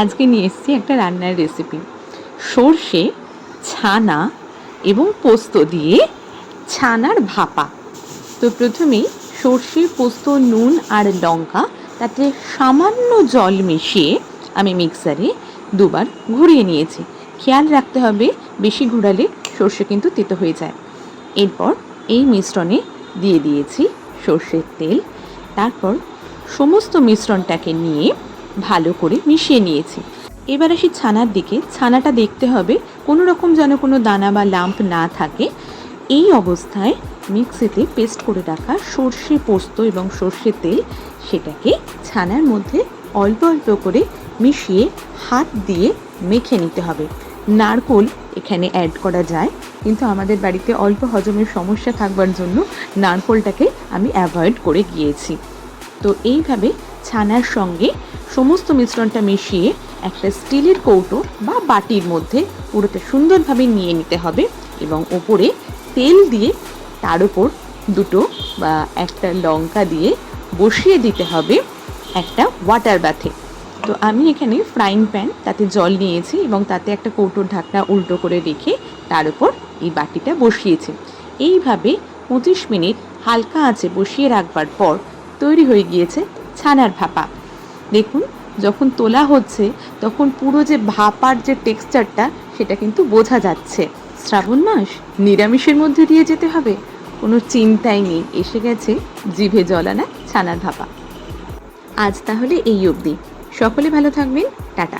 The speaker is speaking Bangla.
আজকে নিয়ে এসেছি একটা রান্নার রেসিপি সর্ষে, ছানা এবং পোস্ত দিয়ে ছানার ভাপা। তো প্রথমেই সর্ষে পোস্ত, নুন আর লঙ্কা তাতে সামান্য জল মিশিয়ে আমি মিক্সারে দুবার ঘুরিয়ে নিয়েছি। খেয়াল রাখতে হবে, বেশি ঘোরালে সর্ষে কিন্তু তেতো হয়ে যায়। এরপর এই মিশ্রণে দিয়ে দিয়েছি সর্ষের তেল। তারপর সমস্ত মিশ্রণটাকে নিয়ে ভালো করে মিশিয়ে নিয়েছি। এবার আসি ছানার দিকে। ছানাটা দেখতে হবে কোনো রকম যেন কোনো দানা বা লাম্প না থাকে। এই অবস্থায় মিক্সিতে পেস্ট করে রাখা সর্ষে পোস্ত এবং সর্ষে তেল সেটাকে ছানার মধ্যে অল্প অল্প করে মিশিয়ে হাত দিয়ে মেখে নিতে হবে। নারকোল এখানে অ্যাড করা যায়, কিন্তু আমাদের বাড়িতে অল্প হজমের সমস্যা থাকবার জন্য নারকোলটাকে আমি অ্যাভয়েড করে গিয়েছি। তো এইভাবে ছানার সঙ্গে সমস্ত মিশ্রণটা মিশিয়ে একটা স্টিলের কৌটো বা বাটির মধ্যে পুরোটা সুন্দরভাবে নিয়ে নিতে হবে এবং ওপরে তেল দিয়ে তার উপর দুটো বা একটা লঙ্কা দিয়ে বসিয়ে দিতে হবে একটা ওয়াটার বাথে তো আমি এখানে ফ্রাইং প্যান তাতে জল নিয়েছি এবং তাতে একটা কৌটোর ঢাকনা উল্টো করে রেখে তার উপর এই বাটিটা বসিয়েছি। এইভাবে পঁচিশ মিনিট হালকা আঁচে বসিয়ে রাখবার পর তৈরি হয়ে গিয়েছে ছানার ভাপা। দেখুন, যখন তোলা হচ্ছে, তখন পুরো যে ভাপার যে টেক্সচারটা, সেটা কিন্তু বোঝা যাচ্ছে। শ্রাবণ মাস নিরামিষের মধ্যে দিয়ে যেতে হবে। কোনো চিন্তাই নেই, এসে গেছে জিভে জলানা ছানার ভাপা। আজ তাহলে এই অবধি। সকলে ভালো থাকবেন। টাটা।